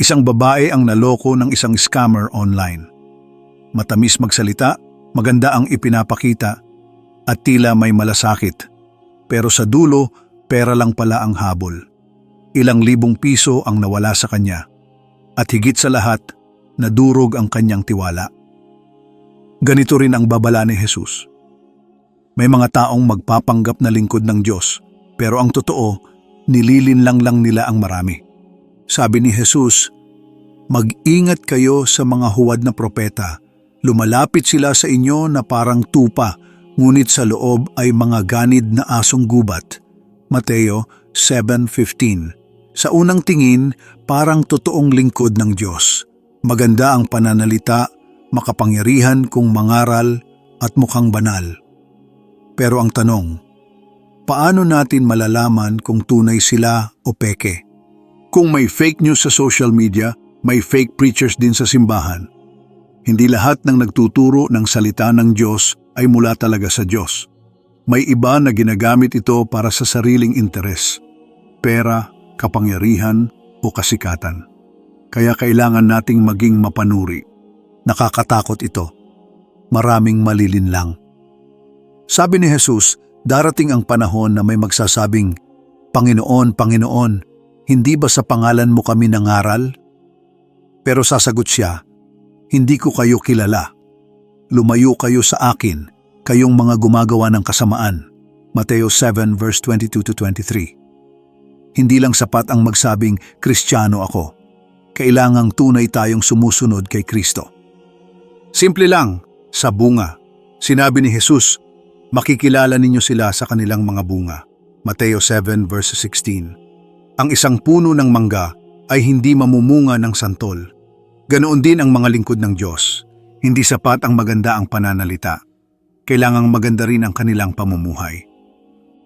Isang babae ang naloko ng isang scammer online. Matamis magsalita, maganda ang ipinapakita, at tila may malasakit. Pero sa dulo, pera lang pala ang habol. Ilang libong piso ang nawala sa kanya. At higit sa lahat, nadurog ang kanyang tiwala. Ganito rin ang babala ni Jesus. May mga taong magpapanggap na lingkod ng Diyos, pero ang totoo, nililinlang lang nila ang marami. Sabi ni Jesus, Mag-ingat kayo sa mga huwad na propeta. Lumalapit sila sa inyo na parang tupa, ngunit sa loob ay mga ganid na asong gubat. Mateo 7.15 Sa unang tingin, parang totoong lingkod ng Diyos. Maganda ang pananalita, makapangyarihan kung mangaral at mukhang banal. Pero ang tanong, paano natin malalaman kung tunay sila o peke? Kung may fake news sa social media, may fake preachers din sa simbahan. Hindi lahat ng nagtuturo ng salita ng Diyos ay mula talaga sa Diyos. May iba na ginagamit ito para sa sariling interes, pera, kapangyarihan o kasikatan. Kaya kailangan nating maging mapanuri. Nakakatakot ito. Maraming malilinlang. Sabi ni Jesus, darating ang panahon na may magsasabing, Panginoon, Panginoon, hindi ba sa pangalan mo kami nangaral? Pero sasagot siya, Hindi ko kayo kilala. Lumayo kayo sa akin, kayong mga gumagawa ng kasamaan. Mateo 7 verse 22 to 23. Hindi lang sapat ang magsabing, Kristiyano ako. Kailangang tunay tayong sumusunod kay Kristo. Simple lang, sa bunga. Sinabi ni Jesus, makikilala ninyo sila sa kanilang mga bunga. Mateo 7 verse 16. Ang isang puno ng mangga ay hindi mamumunga ng santol. Ganoon din ang mga lingkod ng Diyos. Hindi sapat ang maganda ang pananalita. Kailangang maganda rin ang kanilang pamumuhay.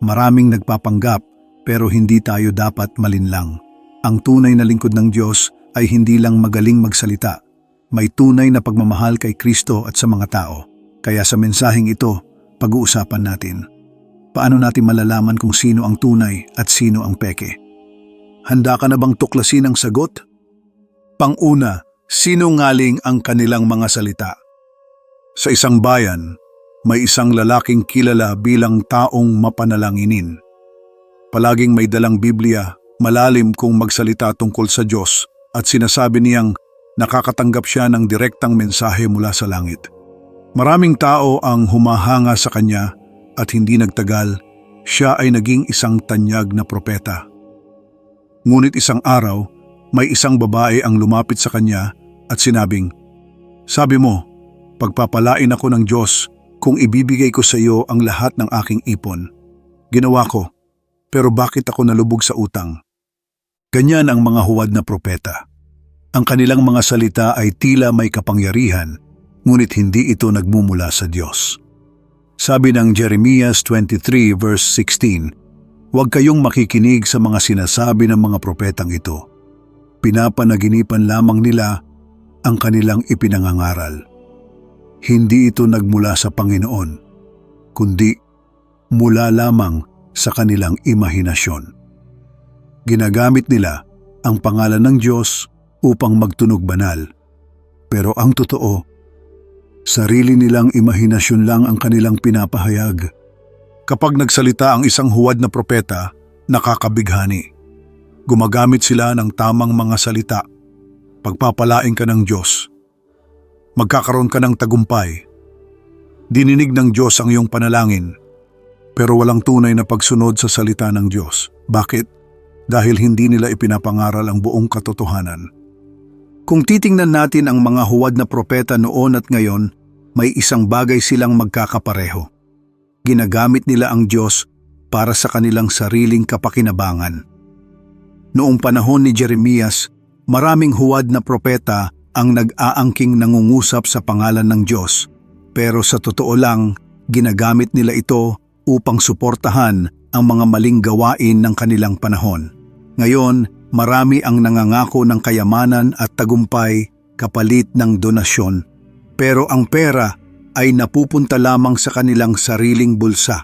Maraming nagpapanggap pero hindi tayo dapat malinlang. Ang tunay na lingkod ng Diyos ay hindi lang magaling magsalita. May tunay na pagmamahal kay Kristo at sa mga tao. Kaya sa mensaheng ito, pag-uusapan natin. Paano natin malalaman kung sino ang tunay at sino ang peke? Handa ka na bang tuklasin ang sagot? Panguna, sinungaling ang kanilang mga salita. Sa isang bayan, may isang lalaking kilala bilang taong mapanalanginin. Palaging may dalang Biblia, malalim kung magsalita tungkol sa Diyos at sinasabi niyang nakakatanggap siya ng direktang mensahe mula sa langit. Maraming tao ang humahanga sa kanya at hindi nagtagal, siya ay naging isang tanyag na propeta. Ngunit isang araw, may isang babae ang lumapit sa kanya at sinabing, Sabi mo, pagpapalain ako ng Diyos kung ibibigay ko sa iyo ang lahat ng aking ipon. Ginawa ko, pero bakit ako nalubog sa utang? Ganyan ang mga huwad na propeta. Ang kanilang mga salita ay tila may kapangyarihan, ngunit hindi ito nagmumula sa Diyos. Sabi ng Jeremias 23 verse 16, Huwag kayong makikinig sa mga sinasabi ng mga propetang ito. Pinapanaginipan lamang nila ang kanilang ipinangangaral. Hindi ito nagmula sa Panginoon, kundi mula lamang sa kanilang imahinasyon. Ginagamit nila ang pangalan ng Diyos upang magtunog banal. Pero ang totoo, sarili nilang imahinasyon lang ang kanilang pinapahayag. Kapag nagsalita ang isang huwad na propeta, nakakabighani. Gumagamit sila ng tamang mga salita. Pagpapalain ka ng Diyos. Magkakaroon ka ng tagumpay. Dininig ng Diyos ang iyong panalangin, pero walang tunay na pagsunod sa salita ng Diyos. Bakit? Dahil hindi nila ipinapangaral ang buong katotohanan. Kung titingnan natin ang mga huwad na propeta noon at ngayon, may isang bagay silang magkakapareho ginagamit nila ang Diyos para sa kanilang sariling kapakinabangan. Noong panahon ni Jeremias, maraming huwad na propeta ang nag-aangking nangungusap sa pangalan ng Diyos, pero sa totoo lang, ginagamit nila ito upang suportahan ang mga maling gawain ng kanilang panahon. Ngayon, marami ang nangangako ng kayamanan at tagumpay kapalit ng donasyon. Pero ang pera ay napupunta lamang sa kanilang sariling bulsa.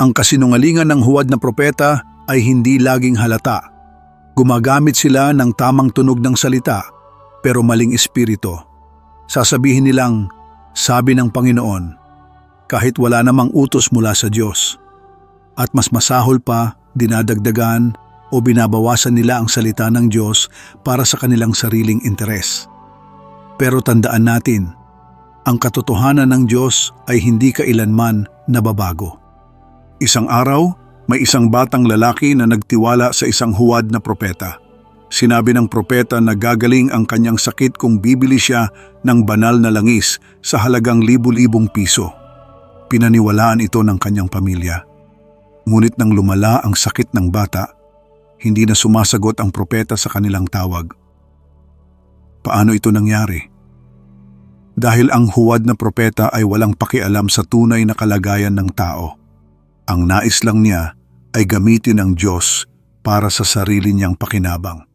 Ang kasinungalingan ng huwad na propeta ay hindi laging halata. Gumagamit sila ng tamang tunog ng salita pero maling espiritu. Sasabihin nilang, sabi ng Panginoon, kahit wala namang utos mula sa Diyos. At mas masahol pa, dinadagdagan o binabawasan nila ang salita ng Diyos para sa kanilang sariling interes. Pero tandaan natin, ang katotohanan ng Diyos ay hindi kailanman nababago. Isang araw, may isang batang lalaki na nagtiwala sa isang huwad na propeta. Sinabi ng propeta na gagaling ang kanyang sakit kung bibili siya ng banal na langis sa halagang libu-libong piso. Pinaniwalaan ito ng kanyang pamilya. Ngunit nang lumala ang sakit ng bata, hindi na sumasagot ang propeta sa kanilang tawag. Paano ito nangyari? Dahil ang huwad na propeta ay walang pakialam sa tunay na kalagayan ng tao. Ang nais lang niya ay gamitin ng Diyos para sa sarili niyang pakinabang.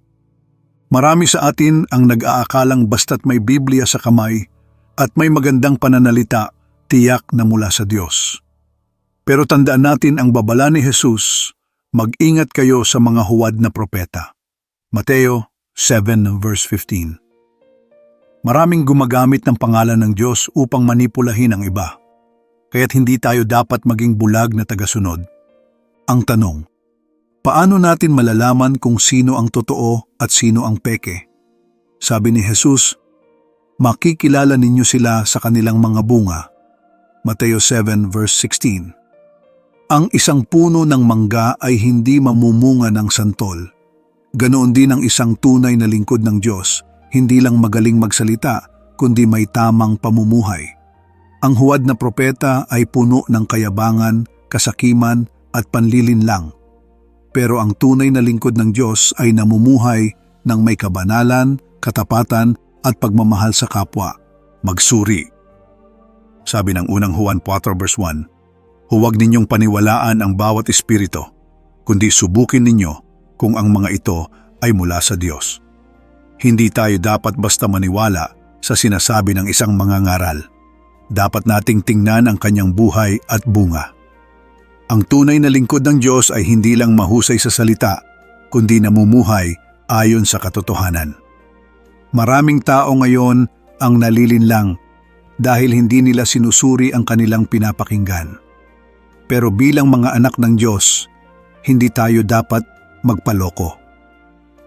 Marami sa atin ang nag-aakalang basta't may Biblia sa kamay at may magandang pananalita, tiyak na mula sa Diyos. Pero tandaan natin ang babala ni Jesus, mag-ingat kayo sa mga huwad na propeta. Mateo 7 verse 15 Maraming gumagamit ng pangalan ng Diyos upang manipulahin ang iba. Kaya't hindi tayo dapat maging bulag na tagasunod. Ang tanong, paano natin malalaman kung sino ang totoo at sino ang peke? Sabi ni Jesus, makikilala ninyo sila sa kanilang mga bunga. Mateo 7 verse 16 Ang isang puno ng mangga ay hindi mamumunga ng santol. Ganoon din ang isang tunay na lingkod ng Diyos, hindi lang magaling magsalita, kundi may tamang pamumuhay. Ang huwad na propeta ay puno ng kayabangan, kasakiman at panlilinlang. Pero ang tunay na lingkod ng Diyos ay namumuhay ng may kabanalan, katapatan at pagmamahal sa kapwa. Magsuri. Sabi ng unang Juan 4 verse 1, Huwag ninyong paniwalaan ang bawat espiritu, kundi subukin ninyo kung ang mga ito ay mula sa Diyos. Hindi tayo dapat basta maniwala sa sinasabi ng isang mangangaral. Dapat nating tingnan ang kanyang buhay at bunga. Ang tunay na lingkod ng Diyos ay hindi lang mahusay sa salita, kundi namumuhay ayon sa katotohanan. Maraming tao ngayon ang nalilinlang dahil hindi nila sinusuri ang kanilang pinapakinggan. Pero bilang mga anak ng Diyos, hindi tayo dapat magpaloko.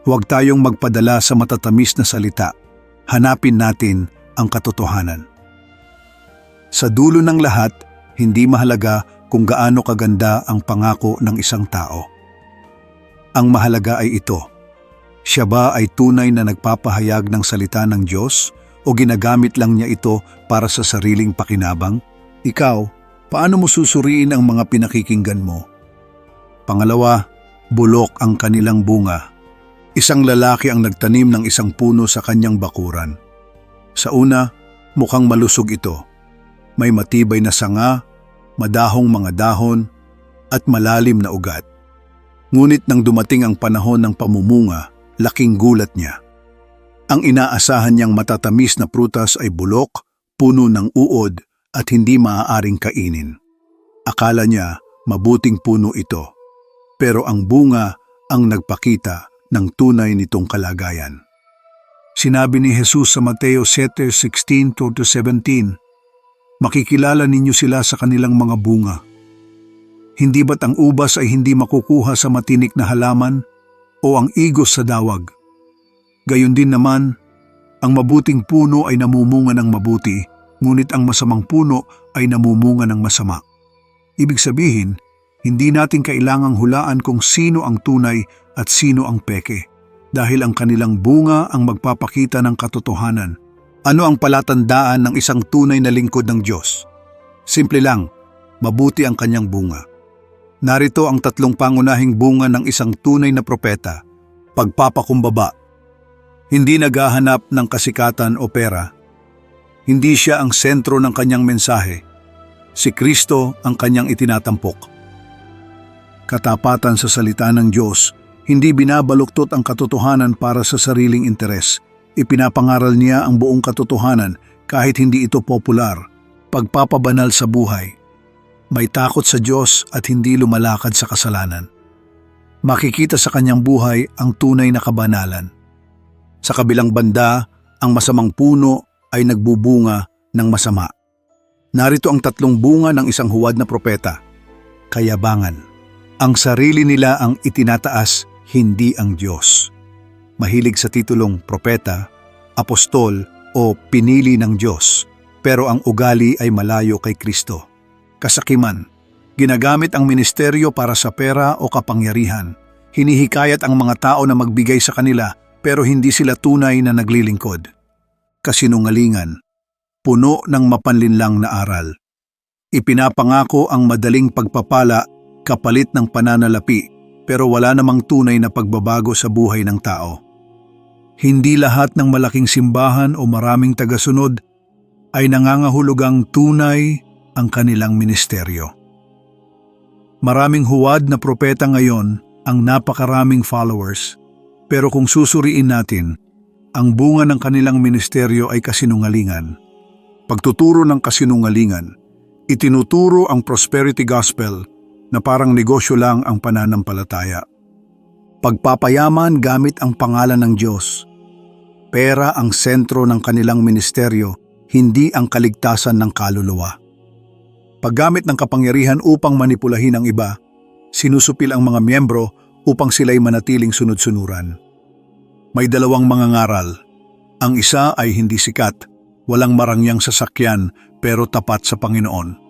Huwag tayong magpadala sa matatamis na salita. Hanapin natin ang katotohanan. Sa dulo ng lahat, hindi mahalaga kung gaano kaganda ang pangako ng isang tao. Ang mahalaga ay ito. Siya ba ay tunay na nagpapahayag ng salita ng Diyos o ginagamit lang niya ito para sa sariling pakinabang? Ikaw, paano mo susuriin ang mga pinakikinggan mo? Pangalawa, bulok ang kanilang bunga. Isang lalaki ang nagtanim ng isang puno sa kanyang bakuran. Sa una, mukhang malusog ito. May matibay na sanga madahong mga dahon, at malalim na ugat. Ngunit nang dumating ang panahon ng pamumunga, laking gulat niya. Ang inaasahan niyang matatamis na prutas ay bulok, puno ng uod at hindi maaaring kainin. Akala niya mabuting puno ito, pero ang bunga ang nagpakita ng tunay nitong kalagayan. Sinabi ni Jesus sa Mateo 7:16-17, makikilala ninyo sila sa kanilang mga bunga. Hindi ba't ang ubas ay hindi makukuha sa matinik na halaman o ang igos sa dawag? Gayon din naman, ang mabuting puno ay namumunga ng mabuti, ngunit ang masamang puno ay namumunga ng masama. Ibig sabihin, hindi natin kailangang hulaan kung sino ang tunay at sino ang peke, dahil ang kanilang bunga ang magpapakita ng katotohanan ano ang palatandaan ng isang tunay na lingkod ng Diyos? Simple lang, mabuti ang kanyang bunga. Narito ang tatlong pangunahing bunga ng isang tunay na propeta, pagpapakumbaba. Hindi naghahanap ng kasikatan o pera. Hindi siya ang sentro ng kanyang mensahe. Si Kristo ang kanyang itinatampok. Katapatan sa salita ng Diyos, hindi binabaluktot ang katotohanan para sa sariling interes – Ipinapangaral niya ang buong katotohanan kahit hindi ito popular, pagpapabanal sa buhay. May takot sa Diyos at hindi lumalakad sa kasalanan. makikita sa kanyang buhay ang tunay na kabanalan. Sa kabilang banda, ang masamang puno ay nagbubunga ng masama. Narito ang tatlong bunga ng isang huwad na propeta. Kayabangan. Ang sarili nila ang itinataas, hindi ang Diyos. Mahilig sa titulong propeta, apostol o pinili ng Diyos, pero ang ugali ay malayo kay Kristo. Kasakiman. Ginagamit ang ministeryo para sa pera o kapangyarihan. Hinihikayat ang mga tao na magbigay sa kanila pero hindi sila tunay na naglilingkod. Kasinungalingan. Puno ng mapanlinlang na aral. Ipinapangako ang madaling pagpapala kapalit ng pananalapi pero wala namang tunay na pagbabago sa buhay ng tao. Hindi lahat ng malaking simbahan o maraming tagasunod ay nangangahulugang tunay ang kanilang ministeryo. Maraming huwad na propeta ngayon ang napakaraming followers, pero kung susuriin natin, ang bunga ng kanilang ministeryo ay kasinungalingan. Pagtuturo ng kasinungalingan, itinuturo ang prosperity gospel na parang negosyo lang ang pananampalataya. Pagpapayaman gamit ang pangalan ng Diyos. Pera ang sentro ng kanilang ministeryo, hindi ang kaligtasan ng kaluluwa. Paggamit ng kapangyarihan upang manipulahin ang iba, sinusupil ang mga miyembro upang sila'y manatiling sunod-sunuran. May dalawang mga ngaral. Ang isa ay hindi sikat, walang marangyang sasakyan pero tapat sa Panginoon.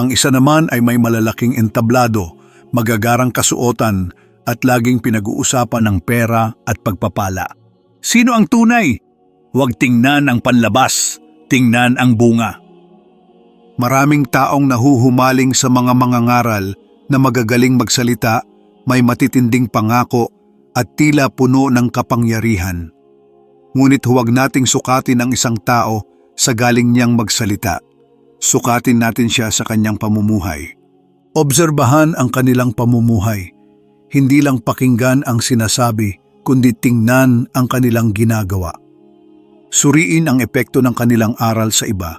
Ang isa naman ay may malalaking entablado, magagarang kasuotan at laging pinag-uusapan ng pera at pagpapala. Sino ang tunay? Huwag tingnan ang panlabas, tingnan ang bunga. Maraming taong nahuhumaling sa mga mangangaral na magagaling magsalita, may matitinding pangako at tila puno ng kapangyarihan. Ngunit huwag nating sukatin ang isang tao sa galing niyang magsalita. Sukatin natin siya sa kanyang pamumuhay. Obserbahan ang kanilang pamumuhay. Hindi lang pakinggan ang sinasabi, kundi tingnan ang kanilang ginagawa. Suriin ang epekto ng kanilang aral sa iba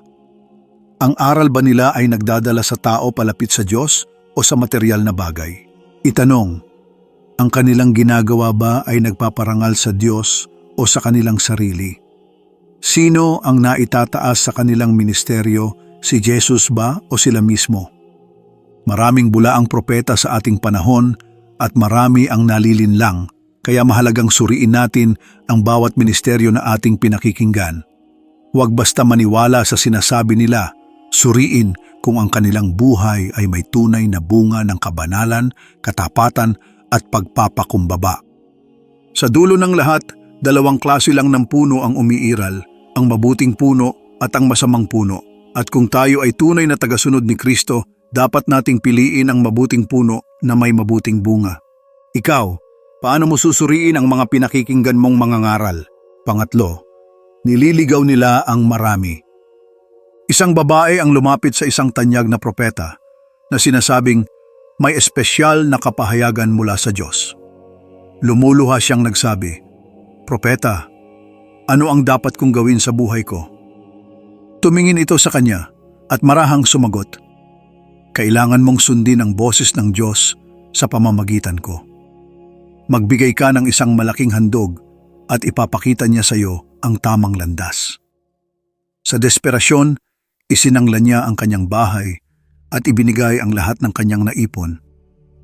ang aral ba nila ay nagdadala sa tao palapit sa Diyos o sa material na bagay? Itanong, ang kanilang ginagawa ba ay nagpaparangal sa Diyos o sa kanilang sarili? Sino ang naitataas sa kanilang ministeryo, si Jesus ba o sila mismo? Maraming bula ang propeta sa ating panahon at marami ang nalilinlang, kaya mahalagang suriin natin ang bawat ministeryo na ating pinakikinggan. Huwag basta maniwala sa sinasabi nila Suriin kung ang kanilang buhay ay may tunay na bunga ng kabanalan, katapatan at pagpapakumbaba. Sa dulo ng lahat, dalawang klase lang ng puno ang umiiral, ang mabuting puno at ang masamang puno. At kung tayo ay tunay na tagasunod ni Kristo, dapat nating piliin ang mabuting puno na may mabuting bunga. Ikaw, paano mo susuriin ang mga pinakikinggan mong mga ngaral? Pangatlo, nililigaw nila ang marami. Isang babae ang lumapit sa isang tanyag na propeta na sinasabing may espesyal na kapahayagan mula sa Diyos. Lumuluha siyang nagsabi, Propeta, ano ang dapat kong gawin sa buhay ko? Tumingin ito sa kanya at marahang sumagot, Kailangan mong sundin ang boses ng Diyos sa pamamagitan ko. Magbigay ka ng isang malaking handog at ipapakita niya sa iyo ang tamang landas. Sa desperasyon, Isinangla niya ang kanyang bahay at ibinigay ang lahat ng kanyang naipon.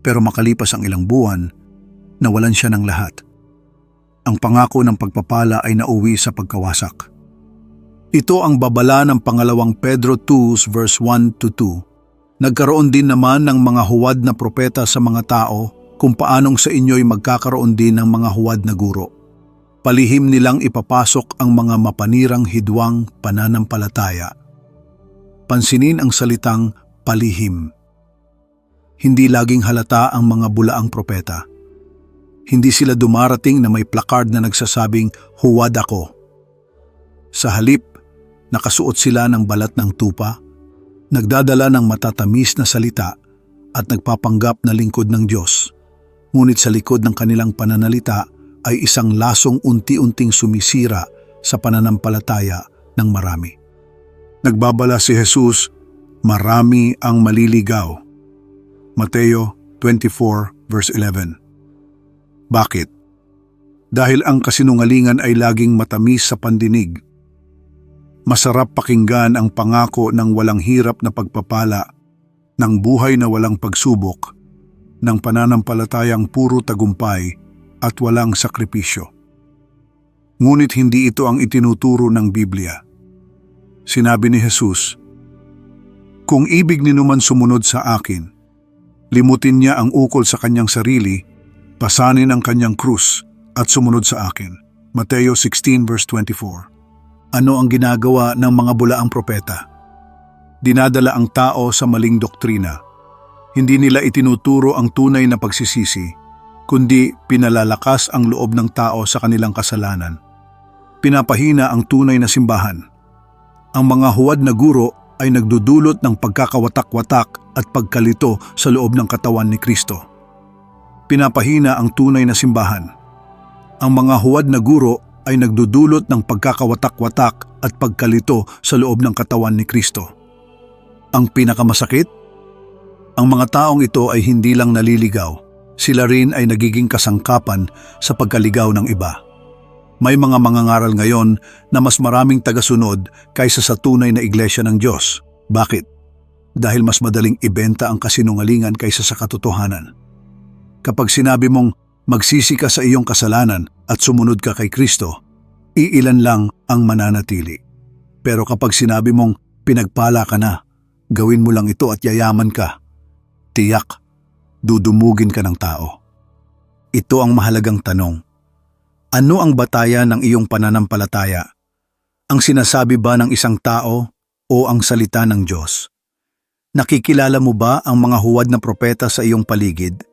Pero makalipas ang ilang buwan, nawalan siya ng lahat. Ang pangako ng pagpapala ay nauwi sa pagkawasak. Ito ang babala ng pangalawang Pedro 2 verse 1 to 2. Nagkaroon din naman ng mga huwad na propeta sa mga tao kung paanong sa inyo'y magkakaroon din ng mga huwad na guro. Palihim nilang ipapasok ang mga mapanirang hidwang pananampalataya pansinin ang salitang palihim. Hindi laging halata ang mga bulaang propeta. Hindi sila dumarating na may placard na nagsasabing, huwad ako. Sa halip, nakasuot sila ng balat ng tupa, nagdadala ng matatamis na salita at nagpapanggap na lingkod ng Diyos. Ngunit sa likod ng kanilang pananalita ay isang lasong unti-unting sumisira sa pananampalataya ng marami. Nagbabala si Jesus, marami ang maliligaw. Mateo 24 verse 11 Bakit? Dahil ang kasinungalingan ay laging matamis sa pandinig. Masarap pakinggan ang pangako ng walang hirap na pagpapala, ng buhay na walang pagsubok, ng pananampalatayang puro tagumpay at walang sakripisyo. Ngunit hindi ito ang itinuturo ng Biblia. Sinabi ni Jesus, Kung ibig ni numan sumunod sa akin, limutin niya ang ukol sa kanyang sarili, pasanin ang kanyang krus at sumunod sa akin. Mateo 16 verse 24 Ano ang ginagawa ng mga bulaang propeta? Dinadala ang tao sa maling doktrina. Hindi nila itinuturo ang tunay na pagsisisi, kundi pinalalakas ang loob ng tao sa kanilang kasalanan. Pinapahina ang tunay na simbahan. Ang mga huwad na guro ay nagdudulot ng pagkakawatak-watak at pagkalito sa loob ng katawan ni Kristo. Pinapahina ang tunay na simbahan. Ang mga huwad na guro ay nagdudulot ng pagkakawatak-watak at pagkalito sa loob ng katawan ni Kristo. Ang pinakamasakit? Ang mga taong ito ay hindi lang naliligaw, sila rin ay nagiging kasangkapan sa pagkaligaw ng iba. May mga mangangaral ngayon na mas maraming tagasunod kaysa sa tunay na iglesia ng Diyos. Bakit? Dahil mas madaling ibenta ang kasinungalingan kaysa sa katotohanan. Kapag sinabi mong magsisi ka sa iyong kasalanan at sumunod ka kay Kristo, iilan lang ang mananatili. Pero kapag sinabi mong pinagpala ka na, gawin mo lang ito at yayaman ka, tiyak, dudumugin ka ng tao. Ito ang mahalagang tanong. Ano ang batayan ng iyong pananampalataya? Ang sinasabi ba ng isang tao o ang salita ng Diyos? Nakikilala mo ba ang mga huwad na propeta sa iyong paligid?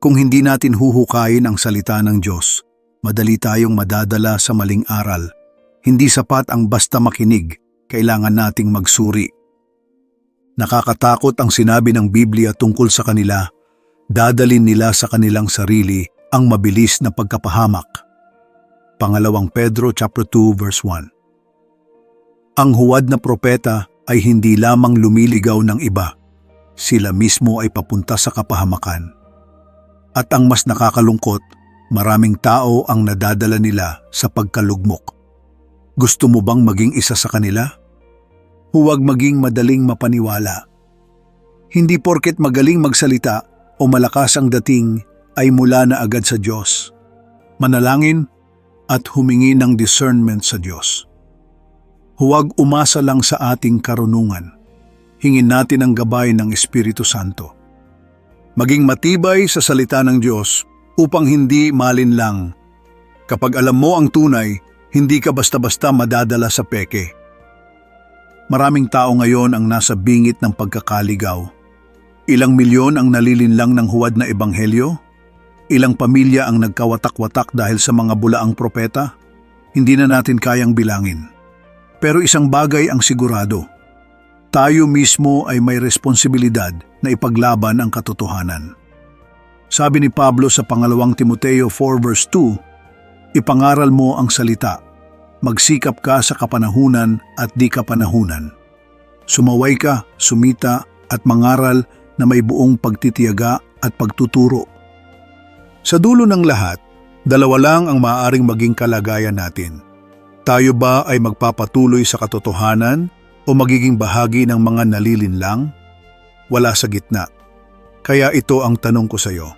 Kung hindi natin huhukayin ang salita ng Diyos, madali tayong madadala sa maling aral. Hindi sapat ang basta makinig, kailangan nating magsuri. Nakakatakot ang sinabi ng Biblia tungkol sa kanila, dadalin nila sa kanilang sarili ang mabilis na pagkapahamak. Pangalawang Pedro chapter 2 verse 1. Ang huwad na propeta ay hindi lamang lumiligaw ng iba. Sila mismo ay papunta sa kapahamakan. At ang mas nakakalungkot, maraming tao ang nadadala nila sa pagkalugmok. Gusto mo bang maging isa sa kanila? Huwag maging madaling mapaniwala. Hindi porket magaling magsalita o malakas ang dating ay mula na agad sa Diyos. Manalangin at humingi ng discernment sa Diyos. Huwag umasa lang sa ating karunungan. Hingin natin ang gabay ng Espiritu Santo. Maging matibay sa salita ng Diyos upang hindi malinlang. Kapag alam mo ang tunay, hindi ka basta-basta madadala sa peke. Maraming tao ngayon ang nasa bingit ng pagkakaligaw. Ilang milyon ang nalilinlang ng huwad na ebanghelyo? Ilang pamilya ang nagkawatak-watak dahil sa mga bulaang propeta? Hindi na natin kayang bilangin. Pero isang bagay ang sigurado. Tayo mismo ay may responsibilidad na ipaglaban ang katotohanan. Sabi ni Pablo sa pangalawang Timoteo 4 verse 2, Ipangaral mo ang salita, magsikap ka sa kapanahunan at di kapanahunan. Sumaway ka, sumita at mangaral na may buong pagtitiyaga at pagtuturo. Sa dulo ng lahat, dalawa lang ang maaaring maging kalagayan natin. Tayo ba ay magpapatuloy sa katotohanan o magiging bahagi ng mga nalilinlang? Wala sa gitna. Kaya ito ang tanong ko sa iyo.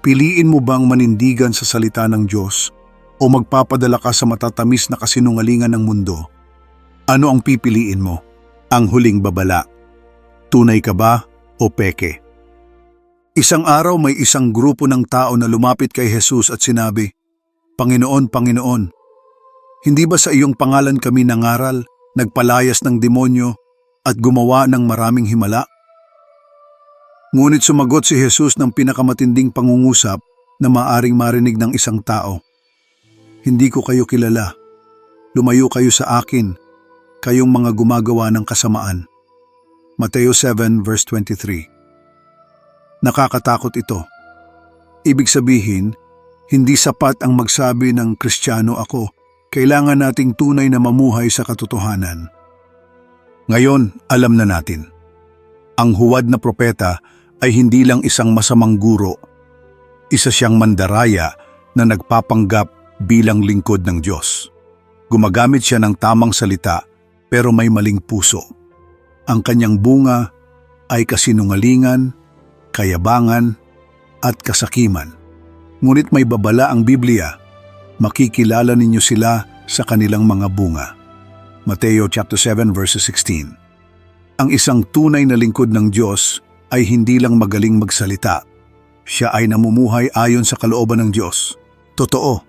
Piliin mo bang manindigan sa salita ng Diyos o magpapadala ka sa matatamis na kasinungalingan ng mundo? Ano ang pipiliin mo? Ang huling babala. Tunay ka ba o peke? Isang araw may isang grupo ng tao na lumapit kay Jesus at sinabi, Panginoon, Panginoon, hindi ba sa iyong pangalan kami nangaral, nagpalayas ng demonyo at gumawa ng maraming himala? Ngunit sumagot si Jesus ng pinakamatinding pangungusap na maaring marinig ng isang tao. Hindi ko kayo kilala. Lumayo kayo sa akin, kayong mga gumagawa ng kasamaan. Mateo 7 verse 23 Nakakatakot ito. Ibig sabihin, hindi sapat ang magsabi ng Kristiyano ako. Kailangan nating tunay na mamuhay sa katotohanan. Ngayon, alam na natin. Ang huwad na propeta ay hindi lang isang masamang guro. Isa siyang mandaraya na nagpapanggap bilang lingkod ng Diyos. Gumagamit siya ng tamang salita pero may maling puso. Ang kanyang bunga ay kasinungalingan, kayabangan, at kasakiman. Ngunit may babala ang Biblia, makikilala ninyo sila sa kanilang mga bunga. Mateo chapter 7 verses 16. Ang isang tunay na lingkod ng Diyos ay hindi lang magaling magsalita. Siya ay namumuhay ayon sa kalooban ng Diyos. Totoo.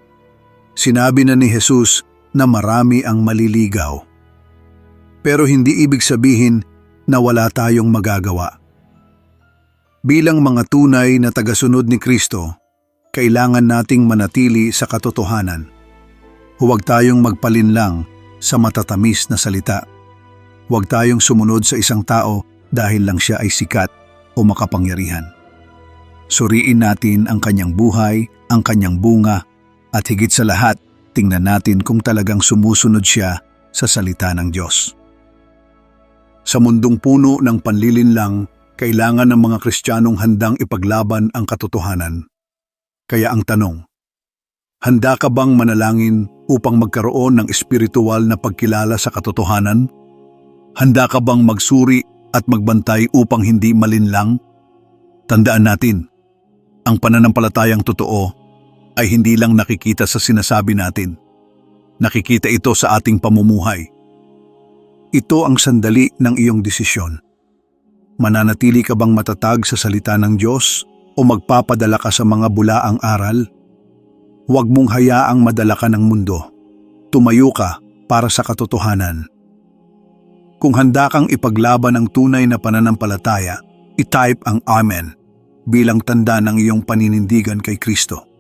Sinabi na ni Jesus na marami ang maliligaw. Pero hindi ibig sabihin na wala tayong magagawa. Bilang mga tunay na tagasunod ni Kristo, kailangan nating manatili sa katotohanan. Huwag tayong magpalinlang sa matatamis na salita. Huwag tayong sumunod sa isang tao dahil lang siya ay sikat o makapangyarihan. Suriin natin ang kanyang buhay, ang kanyang bunga, at higit sa lahat, tingnan natin kung talagang sumusunod siya sa salita ng Diyos. Sa mundong puno ng panlilinlang, kailangan ng mga Kristiyanong handang ipaglaban ang katotohanan. Kaya ang tanong, handa ka bang manalangin upang magkaroon ng espiritual na pagkilala sa katotohanan? Handa ka bang magsuri at magbantay upang hindi malinlang? Tandaan natin, ang pananampalatayang totoo ay hindi lang nakikita sa sinasabi natin. Nakikita ito sa ating pamumuhay. Ito ang sandali ng iyong desisyon. Mananatili ka bang matatag sa salita ng Diyos o magpapadala ka sa mga bulaang aral? Huwag mong hayaang madala ka ng mundo. Tumayo ka para sa katotohanan. Kung handa kang ipaglaban ang tunay na pananampalataya, itype ang Amen bilang tanda ng iyong paninindigan kay Kristo.